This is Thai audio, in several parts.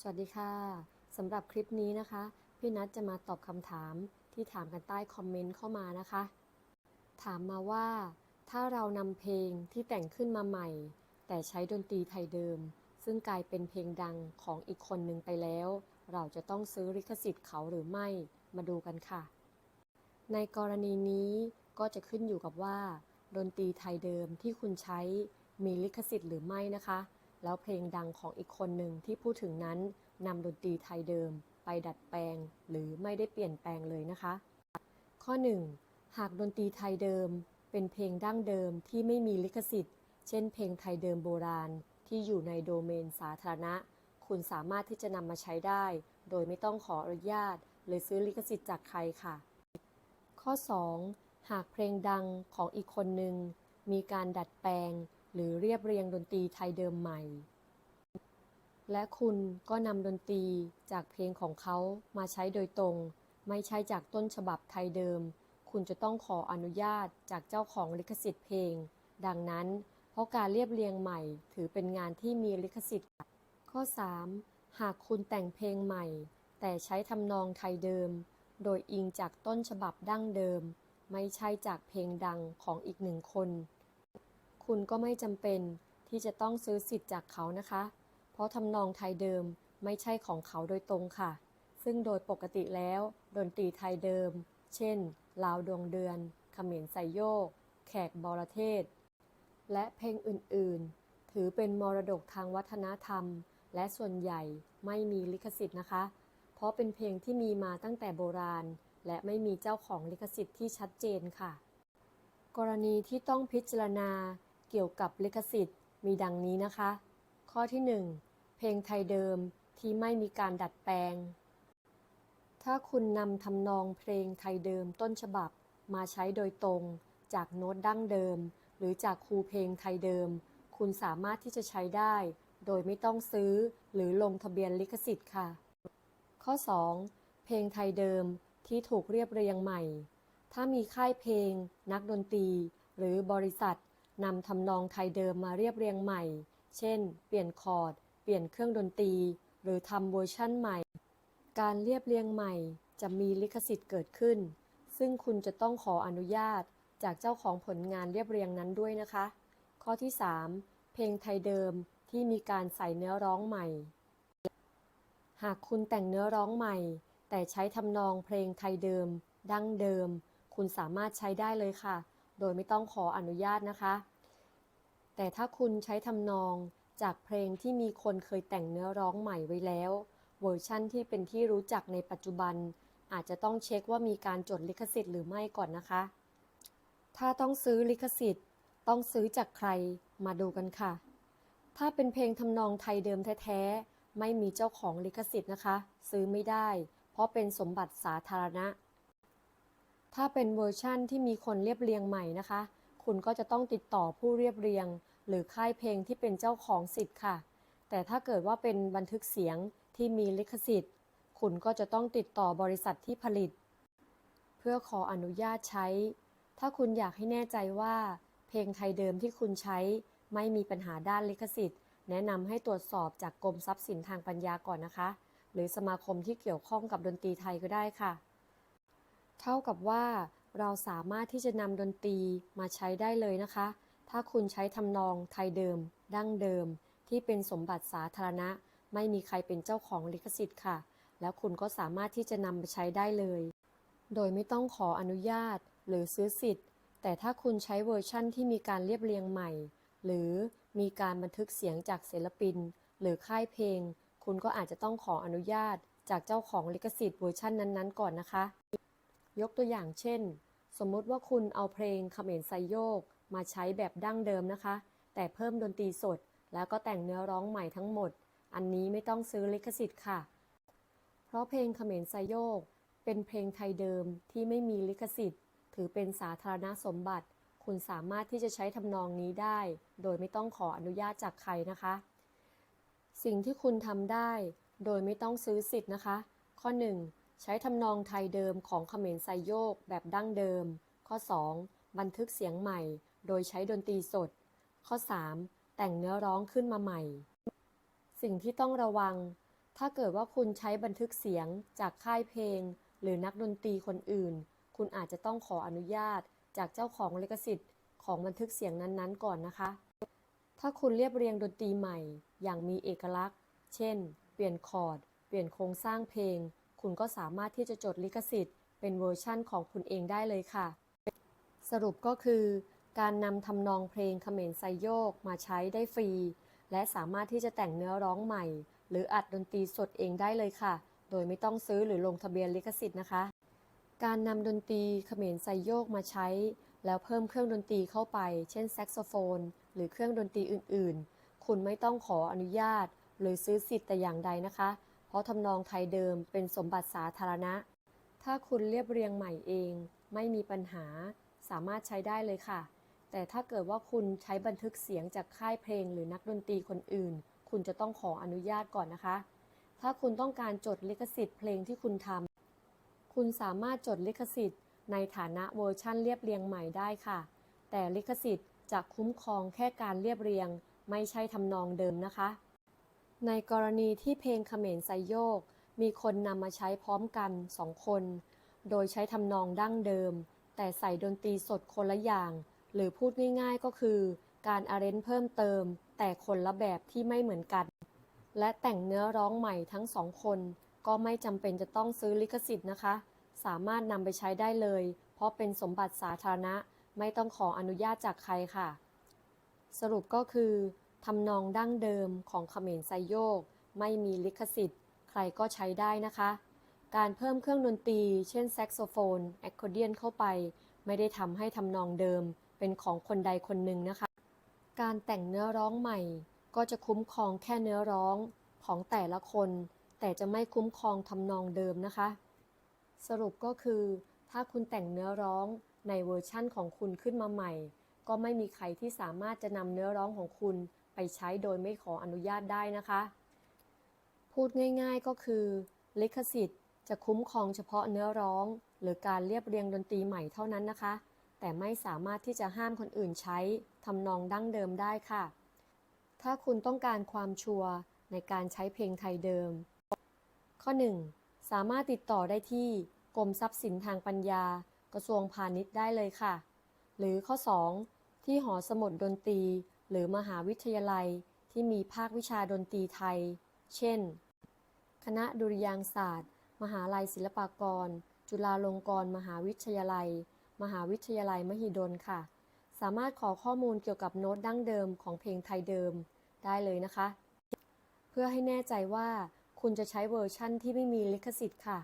สวัสดีค่ะสำหรับคลิปนี้นะคะ พี่นัทจะมาตอบคำถามที่ถามกันใต้คอมเมนต์เข้ามานะคะ ถามมาว่า ถ้าเรานำเพลงที่แต่งขึ้นมาใหม่ แต่ใช้ดนตรีไทยเดิม ซึ่งกลายเป็นเพลงดังของอีกคนหนึ่งไปแล้ว เราจะต้องซื้อลิขสิทธิ์เขาหรือไม่มาดูกันค่ะ ในกรณีนี้ก็จะขึ้นอยู่กับว่า ดนตรีไทยเดิมที่คุณใช้มีลิขสิทธิ์หรือไม่นะคะ แล้วเพลงดังของอีกคนหนึ่งที่พูดถึงนั้นนำดนตรีไทยเดิม ไปดัดแปลง หรือไม่ได้เปลี่ยนแปลงเลยนะคะ ข้อ 1. หากดนตรีไทยเดิม เป็นเพลงดั้งเดิมที่ไม่มีลิขสิทธิ์ เช่น เพลงไทยเดิมโบราณ ที่อยู่ในโดเมนสาธารณะ คุณสามารถที่จะนำมาใช้ได้ โดยไม่ต้องขออนุญาต หรือซื้อลิขสิทธิ์จากใครค่ะ ข้อ 2. หากเพลงดังของอีกคนหนึ่งมีการดัดแปลง หรือเรียบเรียงดนตรีไทยเดิมใหม่ และคุณก็นำดนตรีจากเพลงของเขามาใช้โดยตรง ไม่ใช่จากต้นฉบับไทยเดิม คุณจะต้องขออนุญาตจากเจ้าของลิขสิทธิ์เพลง ดังนั้น เพราะการเรียบเรียงใหม่ ถือเป็นงานที่มีลิขสิทธิ์ ข้อ 3. หากคุณแต่งเพลงใหม่ แต่ใช้ทำนองไทยเดิม โดยอิงจากต้นฉบับดั้งเดิม ไม่ใช่จากเพลงดังของอีกหนึ่งคน คุณก็ไม่จำเป็นที่จะต้องซื้อสิทธิ์จากเขานะคะ เพราะทำนองไทยเดิมไม่ใช่ของเขาโดยตรงค่ะ ซึ่งโดยปกติแล้ว ดนตรีไทยเดิม เช่น ลาวดวงเดือนเขมรไซโยก แขกบรเทศ และเพลงอื่นๆ ถือเป็นมรดกทางวัฒนธรรม และส่วนใหญ่ไม่มีลิขสิทธิ์นะคะ เพราะเป็นเพลงที่มีมาตั้งแต่โบราณ และไม่มีเจ้าของลิขสิทธิ์ที่ชัดเจนค่ะ กรณีที่ต้องพิจารณา เกี่ยวกับลิขสิทธิ์มีดังนี้นะคะ ข้อที่ 1 เพลงไทยเดิมที่ไม่มีการดัดแปลง ถ้าคุณนำทำนองเพลงไทยเดิมต้นฉบับมาใช้โดยตรง จากโน้ตดั้งเดิม หรือจากครูเพลงไทยเดิม คุณสามารถที่จะใช้ได้ โดยไม่ต้องซื้อหรือลงทะเบียนลิขสิทธิ์ค่ะ ข้อ 2. เพลงไทยเดิมที่ถูกเรียบเรียงใหม่ ถ้ามีค่ายเพลง นักดนตรี หรือบริษัท นำทำนองไทยเดิมมาเรียบเรียงใหม่ เช่น เปลี่ยนคอร์ด เปลี่ยนเครื่องดนตรี หรือทำเวอร์ชั่นใหม่ การเรียบเรียงใหม่จะมีลิขสิทธิ์เกิดขึ้น ซึ่งคุณจะต้องขออนุญาตจากเจ้าของผลงานเรียบเรียงนั้นด้วยนะคะ ข้อที่ 3 เพลงไทยเดิมที่มีการใส่เนื้อร้องใหม่ หากคุณแต่งเนื้อร้องใหม่ แต่ใช้ทำนองเพลงไทยเดิม ดั้งเดิม คุณสามารถใช้ได้เลยค่ะ โดยไม่ต้องขออนุญาตนะคะ แต่ถ้าคุณใช้ทำนองจากเพลงที่มีคนเคยแต่งเนื้อร้องใหม่ไว้แล้ว เวอร์ชั่นที่เป็นที่รู้จักในปัจจุบัน อาจจะต้องเช็คว่ามีการจดลิขสิทธิ์หรือไม่ก่อนนะคะ ถ้าต้องซื้อลิขสิทธิ์ ต้องซื้อจากใครมาดูกันค่ะ ถ้าเป็นเพลงทำนองไทยเดิมแท้ๆไม่มีเจ้าของลิขสิทธิ์นะคะ ซื้อไม่ได้ เพราะเป็นสมบัติสาธารณะ ถ้าเป็นเวอร์ชั่นที่มีคนเรียบเรียงใหม่นะคะ คุณก็จะต้องติดต่อผู้เรียบเรียง หรือค่ายเพลงที่เป็นเจ้าของสิทธิ์ค่ะ แต่ถ้าเกิดว่าเป็นบันทึกเสียงที่มีลิขสิทธิ์ คุณก็จะต้องติดต่อบริษัทที่ผลิต เพื่อขออนุญาตใช้ ถ้าคุณอยากให้แน่ใจว่า เพลงไทยเดิมที่คุณใช้ไม่มีปัญหาด้านลิขสิทธิ์ แนะนำให้ตรวจสอบจากกรมทรัพย์สินทางปัญญาก่อนนะคะ หรือสมาคมที่เกี่ยวข้องกับดนตรีไทยก็ได้ค่ะ เท่ากับว่าเราสามารถที่จะนำดนตรีมาใช้ได้เลยนะคะ ถ้าคุณใช้ทำนองไทยเดิม ดั้งเดิม ที่เป็นสมบัติสาธารณะ ไม่มีใครเป็นเจ้าของลิขสิทธิ์ค่ะ แล้วคุณก็สามารถที่จะนำไปใช้ได้เลย โดยไม่ต้องขออนุญาตหรือซื้อสิทธิ์ แต่ถ้าคุณใช้เวอร์ชั่นที่มีการเรียบเรียงใหม่ หรือมีการบันทึกเสียงจากศิลปิน หรือค่ายเพลง คุณก็อาจจะต้องขออนุญาตจากเจ้าของลิขสิทธิ์เวอร์ชันนั้นๆ ก่อนนะคะ ยกตัวอย่างเช่น สมมติว่าคุณเอาเพลงเขมรไซโยก มาใช้แบบดั้งเดิมนะคะ แต่เพิ่มดนตรีสด แล้วก็แต่งเนื้อร้องใหม่ทั้งหมด อันนี้ไม่ต้องซื้อลิขสิทธิ์ค่ะ เพราะเพลงเขมรไซโยก เป็นเพลงไทยเดิมที่ไม่มีลิขสิทธิ์ ถือเป็นสาธารณสมบัติ คุณสามารถที่จะใช้ทำนองนี้ได้ โดยไม่ต้องขออนุญาตจากใครนะคะ สิ่งที่คุณทำได้ โดยไม่ต้องซื้อสิทธิ์นะคะ ข้อ 1 ใช้ทำนองไทยเดิมของเขมรไซโยกแบบดั้งเดิม ข้อ 2 บันทึกเสียงใหม่ โดยใช้ดนตรีสด ข้อ 3 แต่งเนื้อร้องขึ้นมาใหม่ สิ่งที่ต้องระวัง ถ้าเกิดว่าคุณใช้บันทึกเสียงจากค่ายเพลง หรือนักดนตรีคนอื่น คุณอาจจะต้องขออนุญาตจากเจ้าของลิขสิทธิ์ของบันทึกเสียงนั้นๆ ก่อนนะคะ ถ้าคุณเรียบเรียงดนตรีใหม่ อย่างมีเอกลักษณ์ เช่น เปลี่ยนคอร์ด เปลี่ยนโครงสร้างเพลง คุณก็สามารถที่จะจดลิขสิทธิ์เป็นเวอร์ชั่นของคุณเองได้เลยค่ะ สรุปก็คือ การนำทำนองเพลงเขมรไซโยกมาใช้ได้ฟรี และสามารถที่จะแต่งเนื้อร้องใหม่ หรืออัดดนตรีสดเองได้เลยค่ะ โดยไม่ต้องซื้อหรือลงทะเบียนลิขสิทธิ์นะคะ การนำดนตรีเขมรไซโยกมาใช้ แล้วเพิ่มเครื่องดนตรีเข้าไป เช่นแซกโซโฟน หรือเครื่องดนตรีอื่น ๆ คุณไม่ต้องขออนุญาต หรือซื้อสิทธิ์แต่อย่างใดนะคะ ราะทำนองไทยเดิมเป็นสมบัติสาธารณะ ถ้าคุณเรียบเรียงใหม่เอง ไม่มีปัญหา สามารถใช้ได้เลยค่ะ แต่ถ้าเกิดว่าคุณใช้บันทึกเสียงจากค่ายเพลงหรือนักดนตรีคนอื่น คุณจะต้องขออนุญาตก่อนนะคะ ถ้าคุณต้องการจดลิขสิทธิ์เพลงที่คุณทำคุณสามารถจดลิขสิทธิ์ ในฐานะเวอร์ชั่นเรียบเรียงใหม่ได้ค่ะ แต่ลิขสิทธิ์จะคุ้มครองแค่การเรียบเรียง ไม่ใช่ทำนองเดิมนะคะ ในกรณีที่เพลงเขมรไซโยก มีคนนำมาใช้พร้อมกันสองคน โดยใช้ทำนองดั้งเดิม แต่ใส่ดนตรีสดคนละอย่าง หรือพูดง่ายๆก็คือ การอาเรนเพิ่มเติม แต่คนละแบบที่ไม่เหมือนกัน และแต่งเนื้อร้องใหม่ทั้งสองคน ก็ไม่จำเป็นจะต้องซื้อลิขสิทธิ์นะคะ สามารถนำไปใช้ได้เลย เพราะเป็นสมบัติสาธารณะ ไม่ต้องขออนุญาตจากใครค่ะ สรุปก็คือ ทำนองดั้งเดิมของเขมรไซโยก ไม่มีลิขสิทธิ์ ใครก็ใช้ได้นะคะ การเพิ่มเครื่องดนตรี เช่นแซกโซโฟน แอคคอร์เดียนเข้าไป ไม่ได้ทำให้ทำนองเดิมเป็นของคนใดคนหนึ่งนะคะ การแต่งเนื้อร้องใหม่ ก็จะคุ้มครองแค่เนื้อร้องของแต่ละคน แต่จะไม่คุ้มครองทำนองเดิมนะคะ สรุปก็คือ ถ้าคุณแต่งเนื้อร้องในเวอร์ชั่นของคุณขึ้นมาใหม่ ก็ไม่มีใครที่สามารถจะนำเนื้อร้องของคุณ ไปใช้โดยไม่ขออนุญาตได้นะคะ พูดง่ายๆก็คือ ลิขสิทธิ์จะคุ้มครองเฉพาะเนื้อร้อง หรือการเรียบเรียงดนตรีใหม่เท่านั้นนะคะ แต่ไม่สามารถที่จะห้ามคนอื่นใช้ทำนองดั้งเดิมได้ค่ะ ถ้าคุณต้องการความชัวร์ในการใช้เพลงไทยเดิม ข้อ 1. สามารถติดต่อได้ที่กรมทรัพย์สินทางปัญญา กระทรวงพาณิชย์ได้เลยค่ะ หรือข้อ 2. ที่หอสมุดดนตรี หรือมหาวิทยาลัยที่มีภาควิชาดนตรีไทย เช่น คณะดุริยางศาสตร์ มหาลัยศิลปากร จุฬาลงกรณ์มหาวิทยาลัย มหาวิทยาลัยมหิดลค่ะ สามารถขอข้อมูลเกี่ยวกับโน้ตดั้งเดิมของเพลงไทยเดิมได้เลยนะคะ เพื่อให้แน่ใจว่าคุณจะใช้เวอร์ชั่นที่ไม่มีลิขสิทธิ์ค่ะ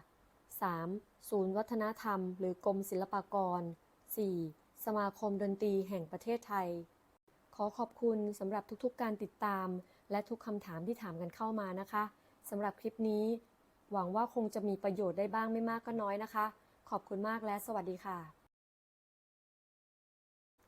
3. ศูนย์วัฒนธรรม หรือกรมศิลปากร 4. สมาคมดนตรีแห่งประเทศไทย อขอบคุณสำหรับทุกๆการติดตาม และทุกคำถามที่ถามกันเข้ามานะคะสำหรับคลิปนี้ หวังว่าคงจะมีประโยชน์ได้บ้างไม่มากก็น้อยนะคะ ขอบคุณมากและสวัสดีค่ะ